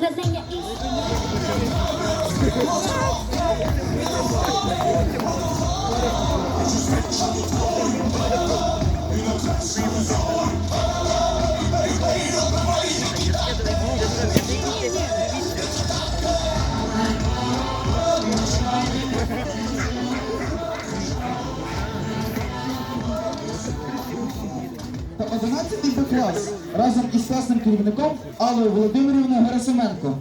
Lasagna is. Lasagna is. 11 Б клас разом із класним керівником Аллою Володимирівною Герасименко.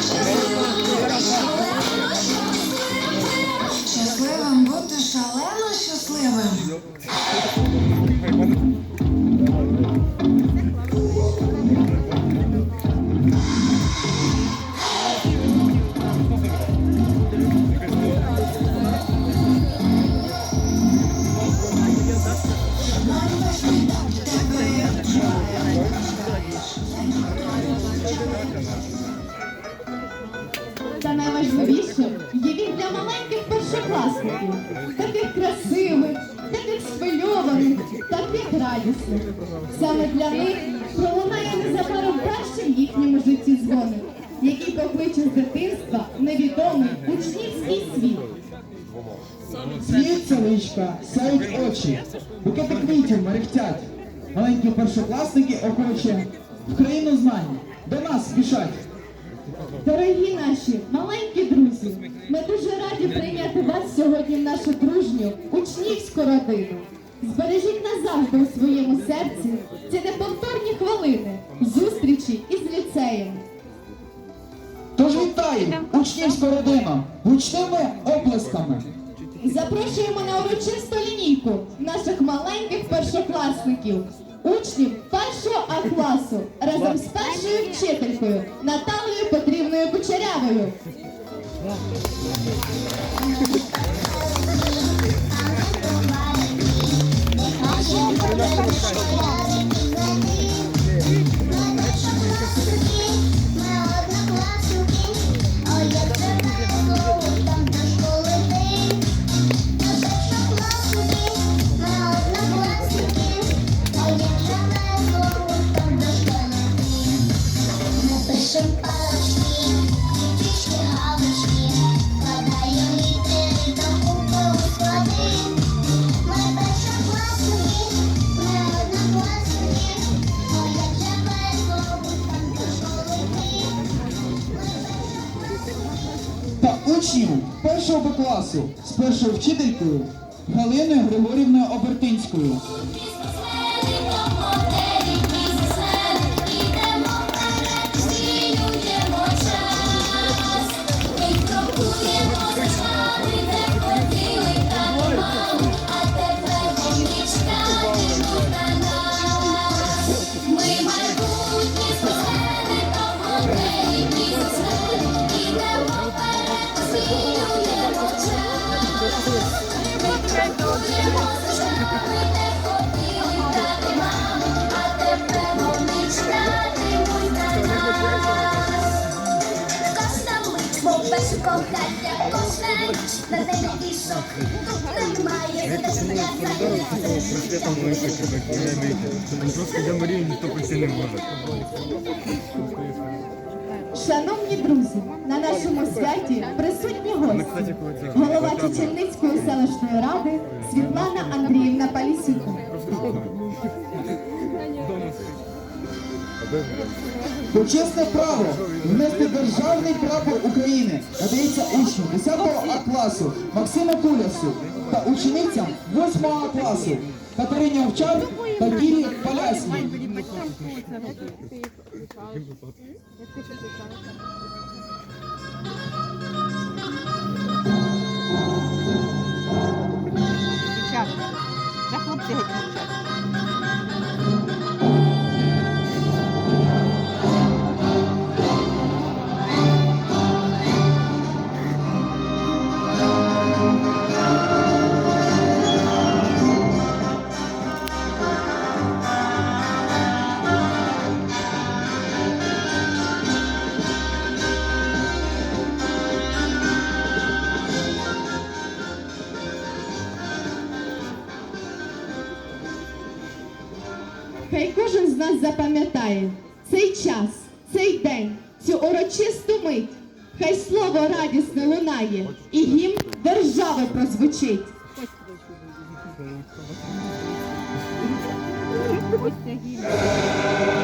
Щасливим Сміються личка, сяють очі, букети квітів мерехтять. Маленькі першокласники охоче в країну знань. До нас спішать. Дорогі наші маленькі друзі, ми дуже раді прийняти вас сьогодні в нашу дружню учнівську родину. Збережіть назавжди у своєму серці ці неповторні хвилини зустрічі із ліцеєм. Тож вітаємо учнівську родину гучними оплесками. Запрошуємо на урочисту лінійку наших маленьких першокласників, учнів першого А класу разом з першою вчителькою Наталією Петрівною Кучерявою. Пишем учнів першого Б класу з першою вчителькою Галиною Григорівною Обертинською. Кохання, може. Шановні друзі, на нашому святі присутні гості. Голова Чечельницької селищної ради Світлана Андріївна Палісюк. Почесне право внести державний прапор України. Надається учню 10 А класу Максиму Кулясу та ученицям 8 А класу Катерині Овчар та Кірі. Дівчатка, за хлопці Хай кожен з нас запам'ятає цей час, цей день, цю урочисту мить. Хай слово радісне лунає, і гімн держави прозвучить. Костя гімн.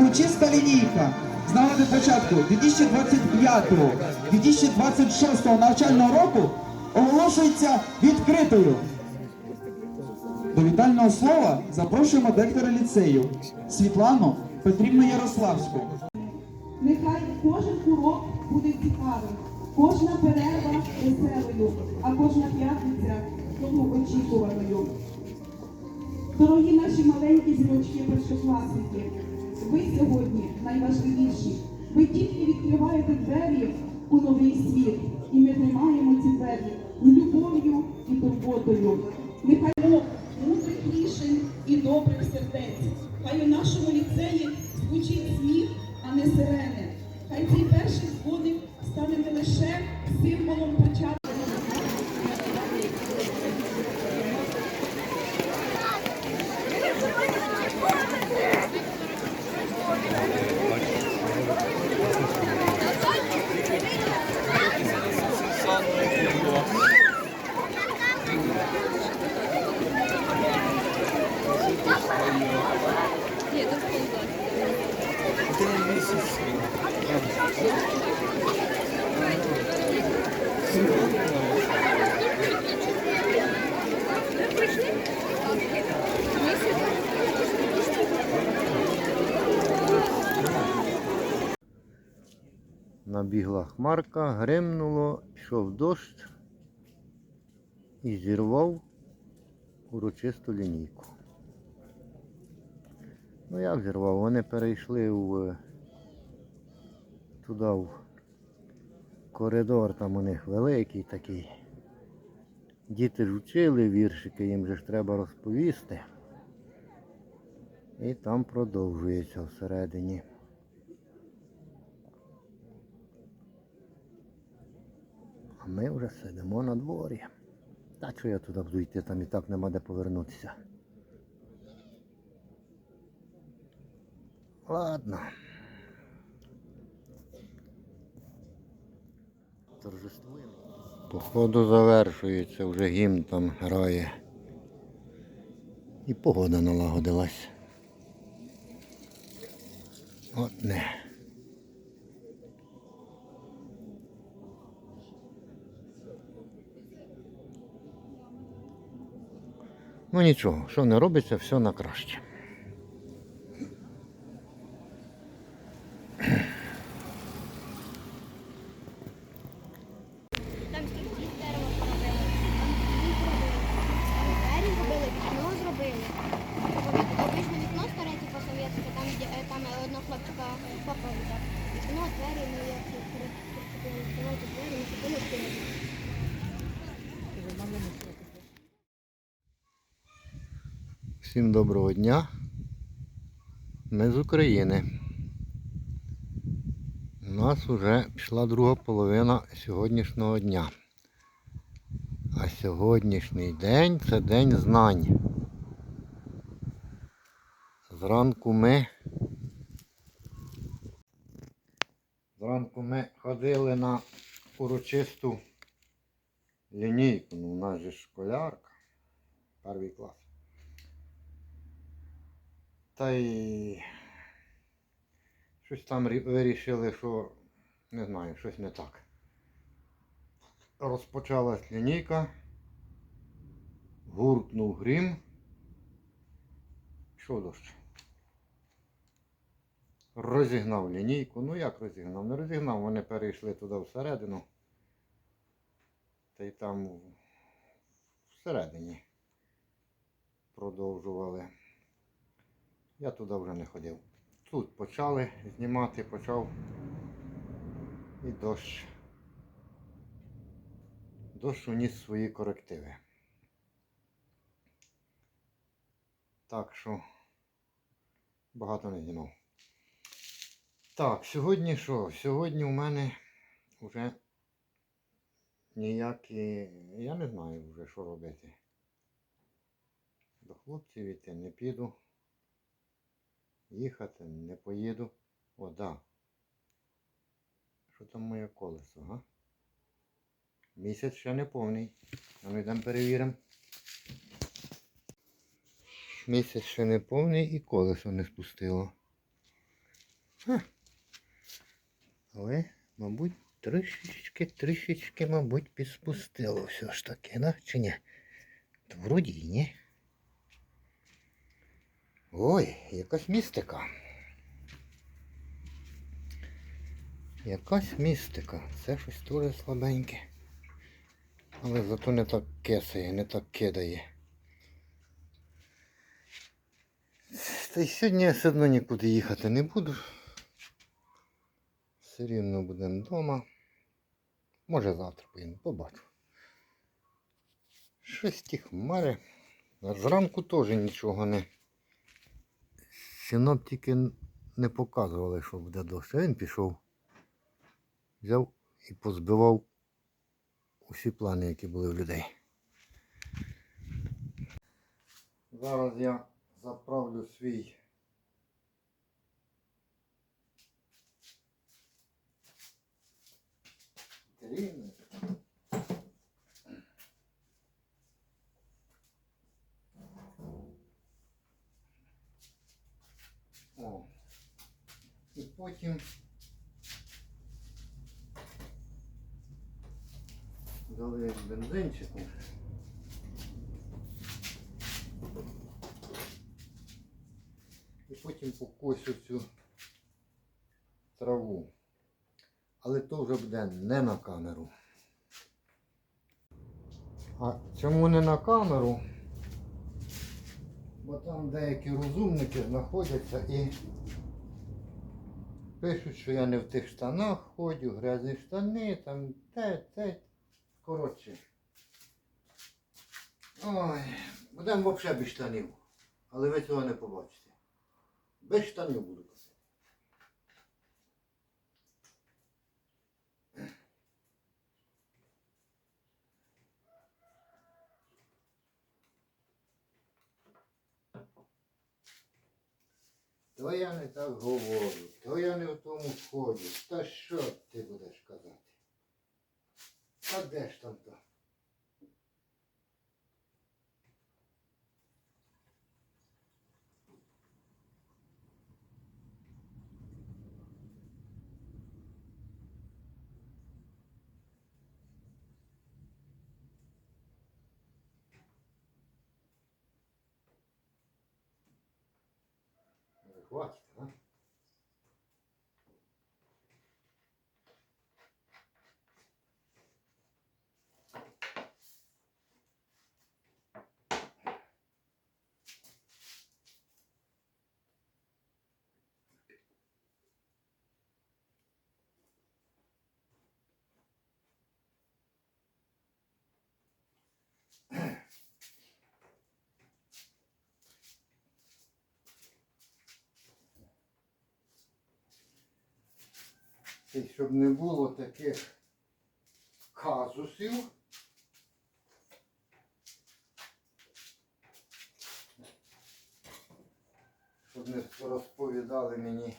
Урочиста лінійка з нагоди початку 2025-2026 навчального року оголошується відкритою. До вітального слова запрошуємо директора ліцею Світлану Петрівну Ярославську. Нехай кожен урок буде цікавим, кожна перерва веселою, а кожна п'ятниця довгоочікуваною. Дорогі наші маленькі зірочки першокласники, ви сьогодні найважливіші. Ви тільки відкриваєте двері у новий світ, і ми тримаємо ці двері любов'ю і турботою. Нехай мудрих рішень і добрих сердець. Хай у нашому ліцеї звучить сміх, а не сирени. Хай цей перший дзвоник стане не лише символом початку. Набігла хмарка, гримнуло, пішов дощ і зірвав урочисту лінійку. Ну як зірвав? Вони перейшли в, туди в коридор, там у них великий такий. Діти ж вчили віршики, їм же ж треба розповісти. І там продовжується всередині. А ми вже сидимо на дворі. Та що я туди буду йти, там і так нема де повернутися. Ладно. Торжествуємо. Походу завершується, вже гімн там грає. І погода налагодилась. От не. Ну нічого, що не робиться, все на краще. одного хлопчика папа віддав. Ну, а двері ми як прикупили, давайте двері, ми купили двері. Всім доброго дня. Ми з України. У нас вже пішла друга половина сьогоднішнього дня. А сьогоднішній день це день знань. Зранку ми. Зранку ми ходили на урочисту лінійку. Ну, у нас же школярка. Перший клас. Та й щось там вирішили, що не знаю, щось не так. Розпочалась лінійка, гуркнув грім. Що дощ? Розігнав лінійку. Ну як розігнав? Не розігнав, вони перейшли туди всередину. Та й там всередині продовжували. Я туди вже не ходив. Тут почали знімати, почав і дощ. Дощ уніс свої корективи. Так що багато не знімав. Так, сьогодні що? Сьогодні у мене вже ніякі. Я не знаю вже, що робити. До хлопців іти не піду. Їхати не поїду. О, да. Що там моє колесо, га? Місяць ще не повний. А ми йдемо перевіримо. Місяць ще не повний і колесо не спустило. Ха. Але, мабуть, трішечки, трішечки, мабуть, підспустило все ж таки, да? Чи ні? Та вроді і ні. Ой, якась містика. Якась містика. Це щось дуже слабеньке. Але зато не так кесає, не так кидає. Та й сьогодні я все одно нікуди їхати не буду. Все рівно будемо вдома. Може завтра поїду, побачу. Щось ті хмари. Зранку теж нічого не. Синоптики не показували, що буде дощ. А він пішов, взяв і позбивав усі плани, які були в людей. Зараз я заправлю свій Дрібний. О. І потім дали бензинчику. І потім покосю цю траву. Але то вже буде не на камеру. А чому не на камеру? Бо там деякі розумники знаходяться і пишуть, що я не в тих штанах ходжу, грязні штани, там те, те. Коротше. Ой, будемо взагалі без штанів. Але ви цього не побачите. Без штанів буду косити. То я не так говорю, то я не в тому ході, Та що ти будеш казати? А де ж там то? Ну, Хватит, а? І щоб не було таких казусів. Щоб не розповідали мені,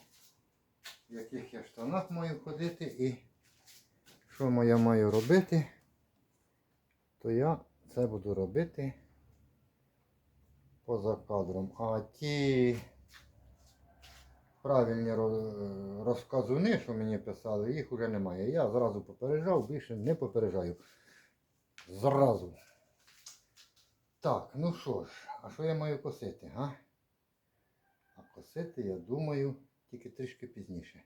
в яких я штанах маю ходити і що я маю робити, то я це буду робити поза кадром. А ті правильні розказуни, що мені писали, їх вже немає. Я зразу попереджав, більше не попереджаю. Зразу. Так, ну що ж, а що я маю косити, га? А косити, я думаю, тільки трішки пізніше.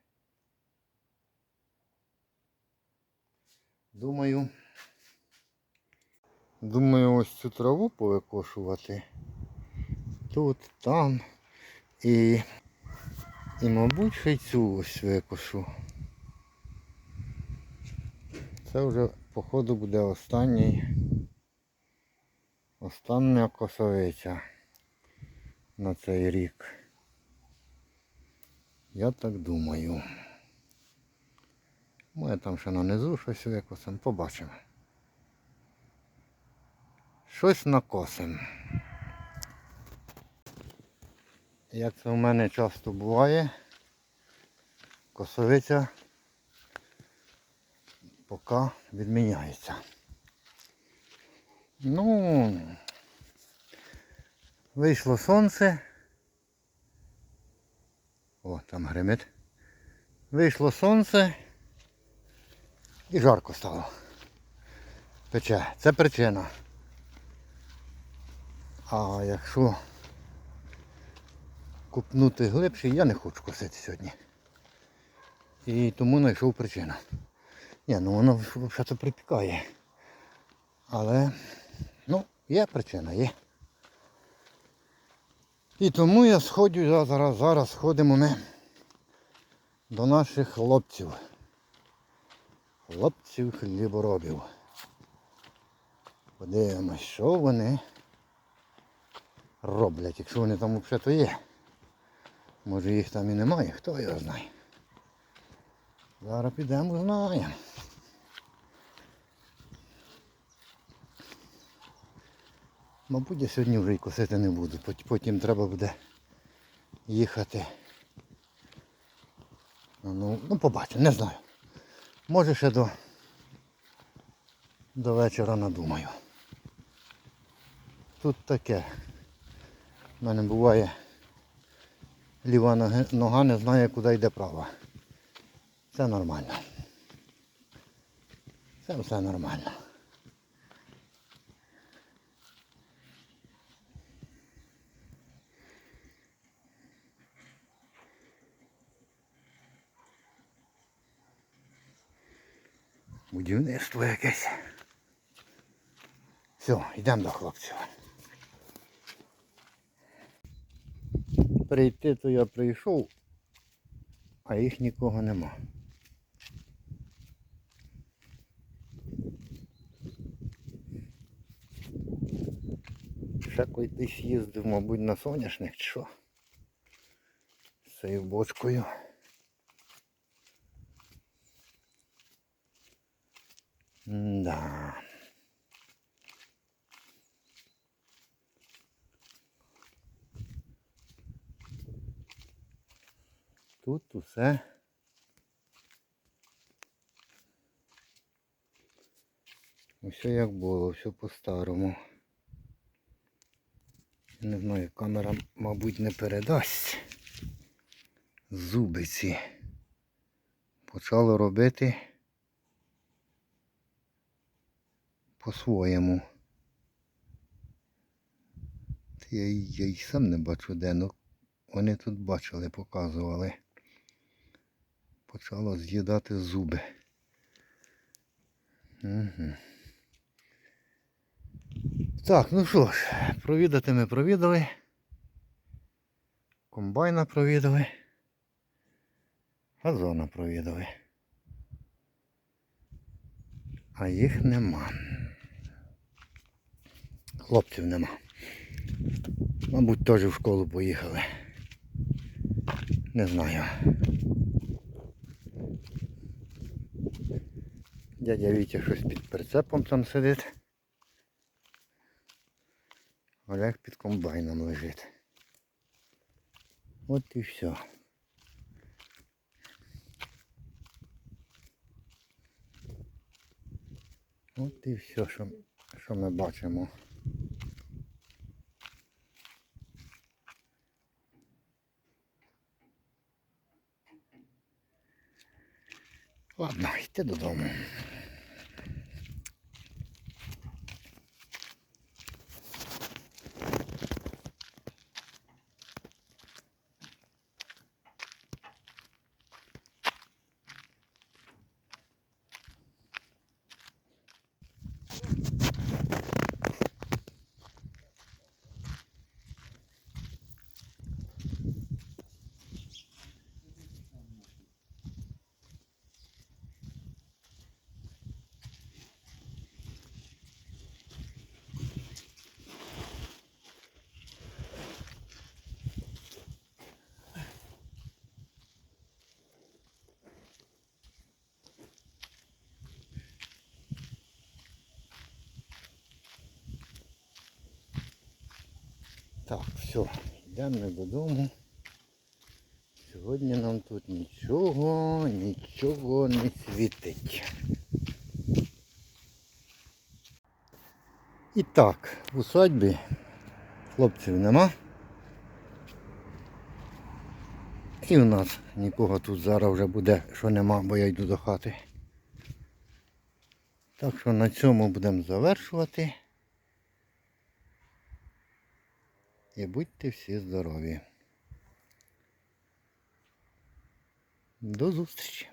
Думаю. Думаю, ось цю траву повикошувати. Тут, там. І, і мабуть, ще й цю ось викошу. Це вже, походу, буде останній. Остання косовиця на цей рік. Я так думаю. Може там ще нанизу щось викосимо, побачимо. Щось накосимо. Як це в мене часто буває, косовиця поки відміняється. Ну, вийшло сонце. О, там гримить. Вийшло сонце і жарко стало. Пече. Це причина. А якщо купнути глибше, я не хочу косити сьогодні. І тому знайшов причину. Ні, ну воно взагалі припікає. Але, ну, є причина, є. І тому я сходжу зараз, зараз сходимо ми до наших хлопців. Хлопців хліборобів. Подивимось, що вони роблять, якщо вони там взагалі то є. Може їх там і немає, хто його знає. Зараз підемо знаємо. Мабуть, я сьогодні вже й косити не буду. Потім треба буде їхати. Ну, ну побачимо, не знаю. Може ще до, до вечора надумаю. Тут таке. У мене буває ліва нога не знає, куди йде права. Це нормально. Це все нормально. Будівництво якесь. Все, йдемо до хлопців. Прийти то я прийшов, а їх нікого нема. Ще десь їздив, мабуть, на соняшник чи що. З бочкою. Тут усе. Усе як було, все по-старому. Не знаю, камера, мабуть, не передасть. Зубиці. Почало робити по-своєму. Я, я й сам не бачу де, ну вони тут бачили, показували. Почало з'їдати зуби. Угу. Так, ну що ж, провідати ми провідали. Комбайна провідали. Газона провідали. А їх нема. Хлопців нема. Мабуть, теж в школу поїхали. Не знаю. Дядя Вітя щось під прицепом там сидить. Олег під комбайном лежить. От і все. От і все, що, що ми бачимо. Ладно, йти додому. Так, все, йдемо ми додому. Сьогодні нам тут нічого, нічого не світить. І так, в усадьбі хлопців нема. І в нас нікого тут зараз вже буде, що нема, бо я йду до хати. Так що на цьому будемо завершувати. І будьте всі здорові. До зустрічі!